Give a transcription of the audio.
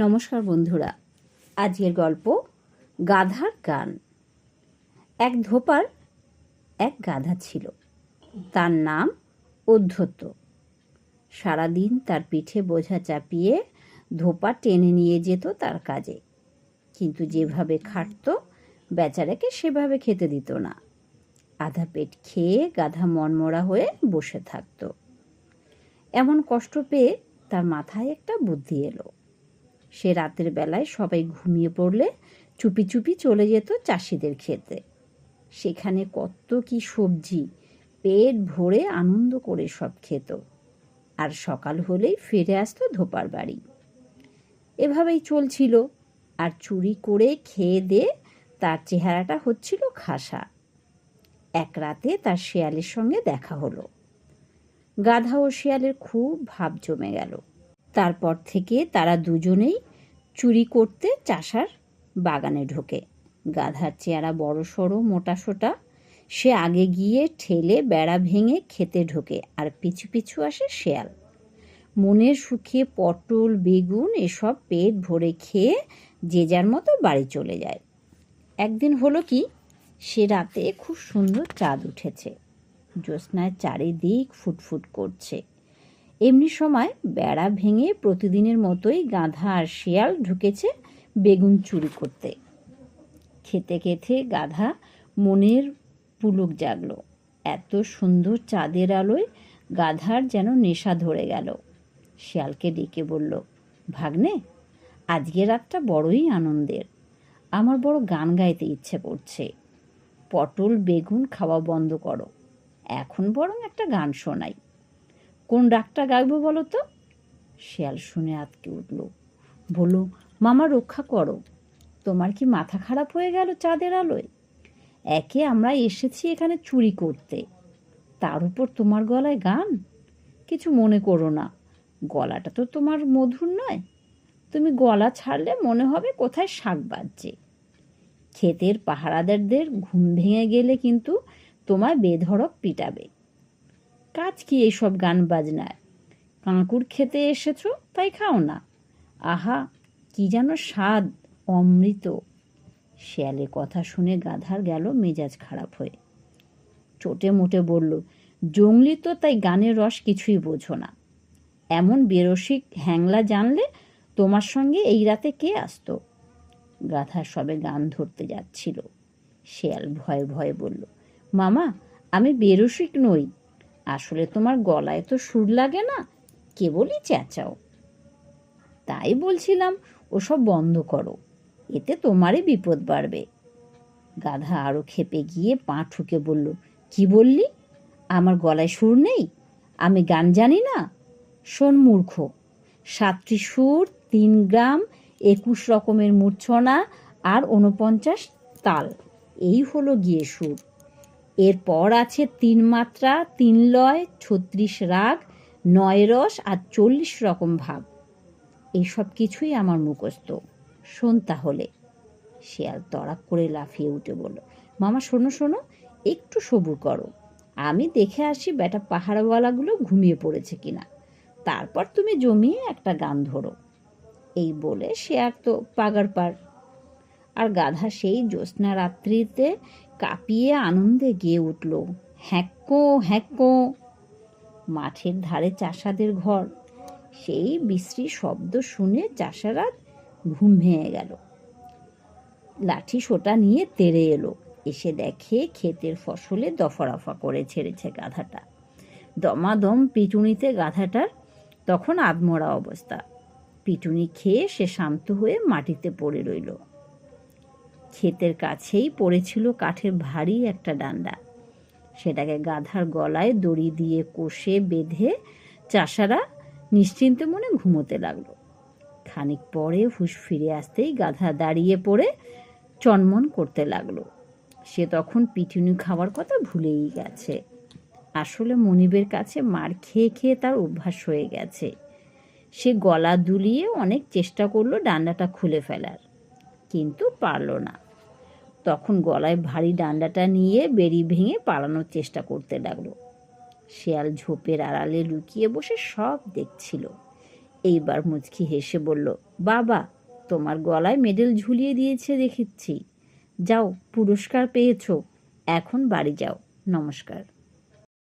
নমস্কার বন্ধুরা। আজকের গল্প গাধার গান। এক ধোপার এক গাধা ছিল। তার নাম অধ্যত্ত। সারাদিন তার পিঠে বোঝা চাপিয়ে ধোপা টেনে নিয়ে যেত তার কাজে। কিন্তু যেভাবে খাটত, বেচারাকে সেভাবে খেতে দিত না। আধা পেট খেয়ে গাধা মনমরা হয়ে বসে থাকতো। এমন কষ্ট পেয়ে তার মাথায় একটা বুদ্ধি এলো। সে রাতের বেলায় সবাই ঘুমিয়ে পড়লে চুপি চুপি চলে যেত চাষিদের খেতে। সেখানে কত কি সবজি, পেট ভরে আনন্দ করে সব খেত। আর সকাল হলেই ফিরে আসতো ধোপার বাড়ি। এভাবেই চলছিল। আর চুরি করে খেয়ে দে তার চেহারাটা হচ্ছিল খাসা। এক রাতে তার শেয়ালের সঙ্গে দেখা হলো। গাধা ও শেয়ালের খুব ভাব জমে গেল। তারপর থেকে তারা দুজনেই চুরি করতে চাষার বাগানে ঢোকে। গাধার চেহারা বড় সড়ো, মোটা সোটা। সে আগে গিয়ে ঠেলে বেড়া ভেঙে খেতে ঢোকে আর পিছু পিছু আসে শেয়াল। মনের সুখে পটল, বেগুন এসব পেট ভরে খেয়ে যে যার মতো বাড়ি চলে যায়। একদিন হলো কি, সে রাতে খুব সুন্দর চাঁদ উঠেছে। জ্যোৎস্নায় চারিদিক ফুটফুট করছে। এমনি সময় বেড়া ভেঙে প্রতিদিনের মতোই গাধা আর শিয়াল ঢুকেছে বেগুন চুরি করতে। খেতে খেতে গাধা মনের পুলক জাগলো। এত সুন্দর চাঁদের আলোয় গাধার যেন নেশা ধরে গেল। শিয়ালকে ডেকে বলল, ভাগ্নে, আজকের রাতটা বড়ই আনন্দের। আমার বড় গান গাইতে ইচ্ছে করছে। পটল, বেগুন খাওয়া বন্ধ করো। এখন বরং একটা গান শোনাই। কোন ডাকটা গাইবো বলো তো? শিয়াল শুনে আতকে উঠল। বলল, মামা, রক্ষা করো। তোমার কি মাথা খারাপ হয়ে গেল চাঁদের আলোয়? একে আমরা এসেছি এখানে চুরি করতে। তার উপর তোমার গলায় গান? কিছু মনে করো না। গলাটা তো তোমার মধুর নয়। তুমি গলা ছাড়লে মনে হবে কোথায় শাক বাজছে। ক্ষেতের পাহারাদারদের ঘুম ভেঙে গেলে কিন্তু তোমায় বেধড়ক পিটাবে। কাজ কি এইসব গান বাজনায়? কাঁকুর খেতে এসেছ, তাই খাও না। আহা, কি যেন স্বাদ, অমৃত। শেয়ালে কথা শুনে গাধার গেল মেজাজ খারাপ হয়ে। চোটে মোটে বলল, জঙ্গলি তো তাই গানের রস কিছুই বোঝো না। এমন বেরসিক হ্যাংলা জানলে তোমার সঙ্গে এই রাতে কে আসতো? গাধা সবে গান ধরতে যাচ্ছিল। শেয়াল ভয়ে ভয়ে বলল, মামা, আমি বেরসিক নই। আসলে তোমার গলায় তো সুর লাগে না, কেবলই চেঁচাও। তাই বলছিলাম, ওসব বন্ধ করো, এতে তোমারই বিপদ বাড়বে। গাধা আরও খেপে গিয়ে পা ঠুকে বলল, কি বললি? আমার গলায় সুর নেই? আমি গান জানি না? শোন মূর্খ, সাতটি সুর, তিন গ্রাম, একুশ রকমের মূর্ছনা আর উনপঞ্চাশ তাল, এই হলো গিয়ে সুর। এরপর আছে তিন মাত্রা, তিন লয়, ছত্রিশ রাগ, নয় রস আর চল্লিশ রকম ভাব। এইসব কিছুই আমার মুখস্থ। শোন তাহলে। শিয়াল তড়াক করে লাফিয়ে উঠে বলল, মামা, শোনো শোনো, একটু সবুর করো। আমি দেখে আসি বেটা পাহাড়ওয়ালাগুলো ঘুমিয়ে পড়েছে কিনা। তারপর তুমি জমিয়ে একটা গান ধরো। এই বলে সে আর তো পাগার পার। আর গাধা সেই জ্যোৎস্না রাত্রিতে কাঁপিয়ে আনন্দে গেয়ে উঠল। হ্যাঁকো হ্যাঁকো মাঠের ধারে চাষাদের ঘর। সেই বিশ্রী শব্দ শুনে চাষারা ঘুম ভেঙে গেল। লাঠি সোটা নিয়ে তেড়ে এলো। এসে দেখে ক্ষেতের ফসলে দফারফা করে ছেড়েছে গাধাটা। দমাদম পিটুনিতে গাধাটার তখন আদমরা অবস্থা। পিটুনি খেয়ে সে শান্ত হয়ে মাটিতে পড়ে রইল। ক্ষেতের কাছেই পড়েছিল কাঠের ভারী একটা ডান্ডা। সেটাকে গাধার গলায় দড়ি দিয়ে কষে বেঁধে চাষারা নিশ্চিন্তে মনে ঘুমোতে লাগল। খানিক পরে হুশ ফিরে আসতেই গাধা দাঁড়িয়ে পড়ে চনমন করতে লাগল। সে তখন পিটুনি খাওয়ার কথা ভুলেই গেছে। আসলে মনিবের কাছে মার খেয়ে খেয়ে তার অভ্যাস হয়ে গেছে। সে গলা দুলিয়ে অনেক চেষ্টা করল ডান্ডাটা খুলে ফেলার। কিন্তু পারল না। তখন গলায় ভারী ডান্ডাটা নিয়ে বেরি ভেঙে পালানোর চেষ্টা করতে লাগল। শেয়াল ঝোপের আড়ালে লুকিয়ে বসে সব দেখছিল। এইবার মুচকি হেসে বলল, বাবা, তোমার গলায় মেডেল ঝুলিয়ে দিয়েছে দেখেছি। যাও, পুরস্কার পেয়েছ। এখন বাড়ি যাও। নমস্কার।